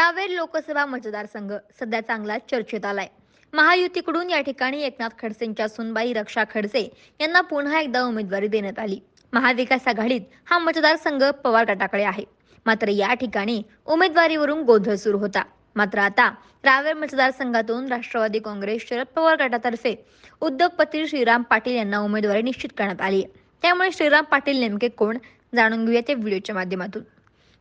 रावेर लोकसभा मतदारसंघ सध्या चांगला चर्चेत आलाय. महायुतीकडून या ठिकाणी एकनाथ खडसेंच्या सुनबाई रक्षा खडसे यांना पुन्हा एकदा उमेदवारी देण्यात आली. महाविकास आघाडीत हा मतदारसंघ पवार गटाकडे आहे. मात्र या ठिकाणी उमेदवारीवरून गोंधळ सुरू होता. मात्र आता रावेर मतदारसंघातून राष्ट्रवादी काँग्रेस शरद पवार गटातर्फे उद्योगपती श्रीराम पाटील यांना उमेदवारी निश्चित करण्यात आली आहे. त्यामुळे श्रीराम पाटील नेमके कोण? जाणून घेऊया ते व्हिडिओच्या माध्यमातून.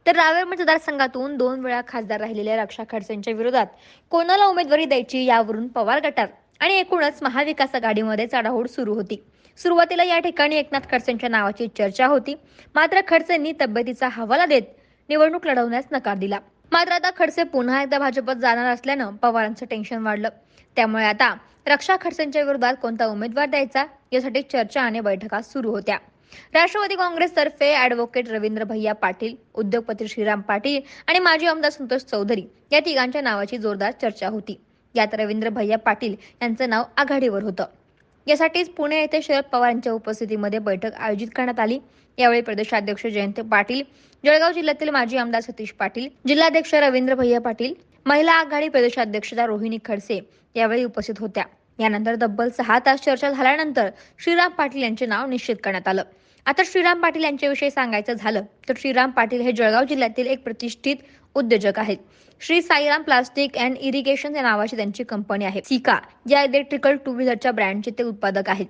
तर रावेर मतदारसंघातून दोन वेळा खासदार राहिलेल्या रक्षा खडसेंच्या विरोधात कोणाला उमेदवारी द्यायची यावरून पवार गटात आणि एकूणच महाविकास आघाडीमध्ये चढाओढ सुरू होती. सुरुवातीला या ठिकाणी एकनाथ खडसेंच्या नावाची चर्चा होती. मात्र खडसेंनी तब्येतीचा हवाला देत निवडणूक लढवण्यास नकार दिला. मात्र आता खडसे पुन्हा एकदा भाजपत जाणार असल्यानं पवारांचं टेन्शन वाढलं. त्यामुळे आता रक्षा खडसेंच्या विरोधात कोणता उमेदवार द्यायचा यासाठी चर्चा आणि बैठका सुरू होत्या. राष्ट्रवादी काँग्रेसतर्फे ऍडव्होकेट रवींद्र भैया पाटील उद्योगपती श्रीराम पाटील आणि माजी आमदार संतोष चौधरी या तिघांच्या नावाची जोरदार चर्चा होती. यात रवींद्र भैया पाटील यांचं नाव आघाडीवर होतं. यासाठीच पुणे येथे शरद पवार यांच्या उपस्थितीमध्ये बैठक आयोजित करण्यात आली. यावेळी प्रदेशाध्यक्ष जयंत पाटील जळगाव जिल्ह्यातील माजी आमदार सतीश पाटील जिल्हाध्यक्ष रवींद्र भैया पाटील महिला आघाडी प्रदेशाध्यक्षा रोहिणी खडसे यावेळी उपस्थित होत्या. यानंतर तब्बल सहा तास चर्चा झाल्यानंतर श्रीराम पाटील यांचे नाव निश्चित करण्यात आलं. आता श्रीराम पाटील यांच्याविषयी सांगायचं झालं तर श्रीराम पाटील हे जळगाव जिल्ह्यातील एक प्रतिष्ठित उद्योजक आहेत. Shri Sairam plastic and irrigation या नावाची त्यांची कंपनी आहे. सिका या इलेक्ट्रिकल टू व्हीलरच्या ब्रँडचे ते उत्पादक आहेत.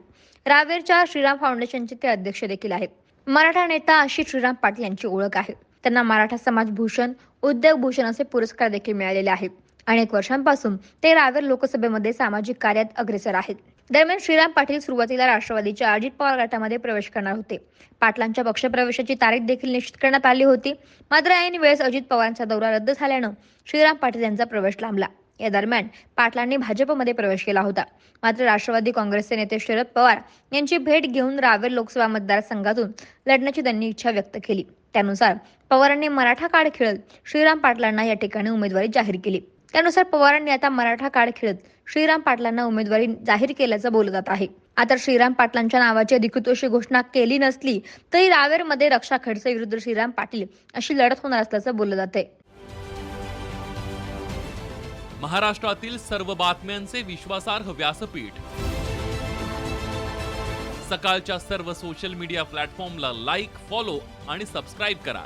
रावेरच्या श्रीराम फाउंडेशनचे ते अध्यक्ष देखील आहेत. मराठा नेता अशी श्रीराम पाटील यांची ओळख आहे. त्यांना मराठा समाज भूषण उद्योग भूषण असे पुरस्कार देखील मिळालेले आहेत. अनेक वर्षांपासून ते रावेर लोकसभेमध्ये सामाजिक कार्यात अग्रेसर आहेत. दरम्यान श्रीराम पाटील सुरुवातीला राष्ट्रवादीच्या अजित पवार गटामध्ये प्रवेश करणार होते. पाटलांच्या पक्षप्रवेशाची तारीख देखील निश्चित करण्यात आली होती. मात्र ऐन वेळेस अजित पवारांचा दौरा रद्द झाल्यानं श्रीराम पाटील यांचा प्रवेश लांबला. या दरम्यान पाटलांनी भाजपमध्ये प्रवेश केला होता. मात्र राष्ट्रवादी काँग्रेसचे नेते शरद पवार यांची भेट घेऊन रावेर लोकसभा मतदारसंघातून लढण्याची त्यांनी इच्छा व्यक्त केली. त्यानुसार पवारांनी मराठा कार्ड खेळत श्रीराम पाटलांना या ठिकाणी उमेदवारी जाहीर केली. त्यानुसार पवारांनी आता मराठा कार्ड खेळत श्रीराम पाटलांना उमेदवारी जाहीर केल्याचं बोललं जात आहे. आता श्रीराम पाटलांच्या नावाची अधिकृत अशी घोषणा केली नसली तरी रावेरमध्ये रक्षा खडसे विरुद्ध श्रीराम पाटील अशी लढत होणार असल्याचं बोललं जाते महाराष्ट्रातील सर्व बातम्यांचे विश्वासार्ह व्यासपीठ. सकाळच्या सर्व सोशल मीडिया प्लॅटफॉर्मला लाईक फॉलो आणि सबस्क्राईब करा.